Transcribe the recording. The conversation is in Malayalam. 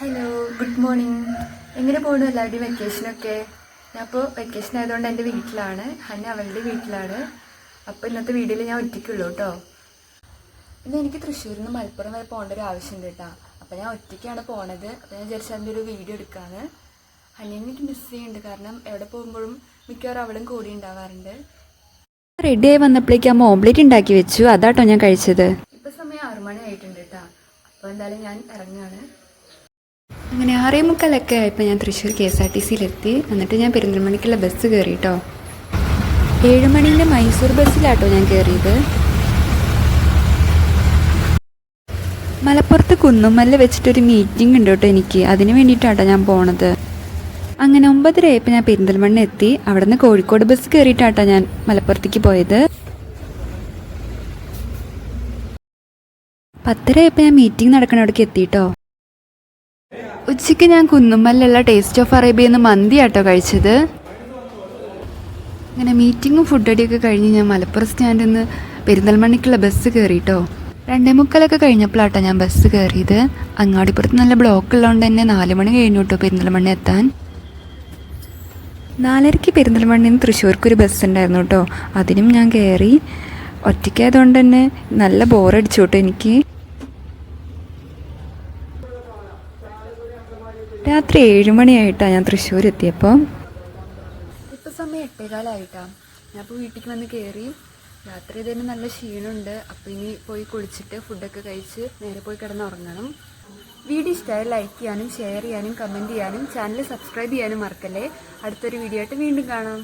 ഹലോ ഗുഡ് മോർണിംഗ് എങ്ങനെ പോകണു എല്ലാവരുടെയും വെക്കേഷനൊക്കെ ഞാൻ ഇപ്പോൾ വെക്കേഷൻ ആയതുകൊണ്ട് എന്റെ വീട്ടിലാണ്. ഹന്ന അവളുടെ വീട്ടിലാണ്. അപ്പോൾ ഇന്നത്തെ വീഡിയോയിൽ ഞാൻ ഒറ്റയ്ക്കുള്ളൂ കേട്ടോ ഇന്ന് എനിക്ക് തൃശ്ശൂരിൽ നിന്ന് മലപ്പുറം വരെ പോകേണ്ട ഒരു ആവശ്യമുണ്ട് കേട്ടോ അപ്പോൾ ഞാൻ ഒറ്റയ്ക്കാണ് പോണത്. അപ്പോൾ ഞാൻ വിചാരിച്ചു അതിന്റെ ഒരു വീഡിയോ എടുക്കാണ് ഹന്നെ എനിക്ക് മിസ് ചെയ്യുന്നുണ്ട്. കാരണം എവിടെ പോകുമ്പോഴും മിക്കവാറും അവളും കൂടി ഉണ്ടാവാറുണ്ട്. റെഡിയായി വന്നപ്പോഴേക്കും അമ്മ ഓംപ്ലേറ്റ് ഉണ്ടാക്കി വെച്ചു. അതാട്ടോ ഞാൻ കഴിച്ചത്. ഇപ്പോൾ സമയം ആറുമണി ആയിട്ടുണ്ട് കേട്ടോ അപ്പോൾ എന്തായാലും ഞാൻ ഇറങ്ങുകയാണ് അങ്ങനെ ആറേ മുക്കാലൊക്കെ ആയപ്പോൾ ഞാൻ Thrissur K S R T സിയിലെത്തി എന്നിട്ട് ഞാൻ പെരിന്തൽമണിക്കുള്ള ബസ് കയറി കേട്ടോ ഏഴുമണീന്റെ മൈസൂർ ബസ്സിലാട്ടോ ഞാൻ കയറിയത് മലപ്പുറത്ത് കുന്നുമല്ല വെച്ചിട്ടൊരു മീറ്റിംഗ് ഉണ്ട് കേട്ടോ എനിക്ക്. അതിന് വേണ്ടിയിട്ടാട്ടോ ഞാൻ പോണത്. അങ്ങനെ ഒമ്പതരയായപ്പോൾ ഞാൻ പെരിന്തൽമണ്ണ എത്തി. അവിടെ നിന്ന് കോഴിക്കോട് ബസ് കയറിയിട്ടാട്ടോ ഞാൻ മലപ്പുറത്തേക്ക് പോയത്. പത്തരയായപ്പോൾ ഞാൻ മീറ്റിംഗ് നടക്കണവിടേക്ക് എത്തിയിട്ടോ ഉച്ചയ്ക്ക് ഞാൻ കുന്നുമ്മലുള്ള ടേസ്റ്റ് ഓഫ് അറേബ്യ എന്ന് മന്തി കഴിച്ചത്. അങ്ങനെ മീറ്റിങ്ങും ഫുഡ് അടിയൊക്കെ കഴിഞ്ഞ് ഞാൻ മലപ്പുറം സ്റ്റാൻഡിൽ നിന്ന് പെരിന്തൽമണ്ണിക്കുള്ള ബസ് കയറിയിട്ടോ രണ്ടേ മുക്കാലൊക്കെ കഴിഞ്ഞപ്പോഴാട്ടോ ഞാൻ ബസ് കയറിയത് അങ്ങാടിപ്പുറത്ത് നല്ല ബ്ലോക്ക് ഉള്ളതുകൊണ്ട് തന്നെ നാല് മണി കഴിഞ്ഞു കേട്ടോ പെരിന്തൽമണ്ണ എത്താൻ. നാലരയ്ക്ക് പെരിന്തൽമണ്ണിൽ നിന്ന് തൃശ്ശൂർക്കൊരു ബസ് ഉണ്ടായിരുന്നു കേട്ടോ അതിനും ഞാൻ കയറി ഒറ്റയ്ക്കായതുകൊണ്ട് തന്നെ നല്ല ബോറടിച്ചു കേട്ടോ എനിക്ക്. രാത്രി ഏഴുമണിയായിട്ടാണ് ഞാൻ തൃശ്ശൂർ എത്തിയപ്പോൾ ഇപ്പൊ സമയം എട്ടേകാലായിട്ടാ. ഞാൻ ഇപ്പോൾ വീട്ടിലേക്ക് വന്ന് കയറി രാത്രി തന്നെ നല്ല ക്ഷീണമുണ്ട് അപ്പോൾ ഇനി പോയി കുളിച്ചിട്ട് ഫുഡൊക്കെ കഴിച്ച് നേരെ പോയി കിടന്നുറങ്ങണം. വീഡിയോ ഇഷ്ടമായി ലൈക്ക് ചെയ്യാനും ഷെയർ ചെയ്യാനും കമന്റ് ചെയ്യാനും ചാനൽ സബ്സ്ക്രൈബ് ചെയ്യാനും മറക്കല്ലേ. അടുത്തൊരു വീഡിയോ ആയിട്ട് വീണ്ടും കാണാം.